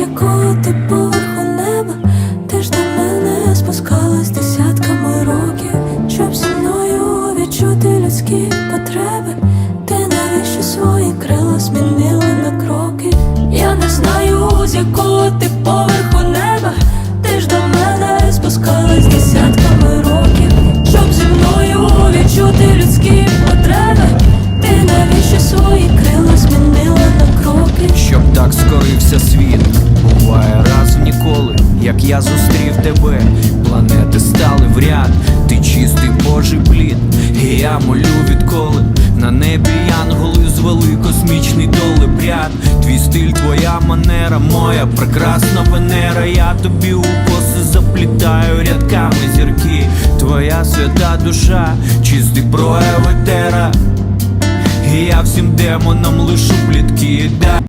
якого ти поверху неба, ти ж до мене спускалась десятками років, щоб зі мною відчути людські потреби. Як я зустрів тебе, планети стали в ряд, ти чистий божий плід, і я молю відколи. На небі янголи звели космічний долепряд. Твій стиль, твоя манера, моя прекрасна венера, я тобі у коси заплітаю рядками зірки, твоя свята душа, чистий прояв етера. І я всім демонам лишу плітки.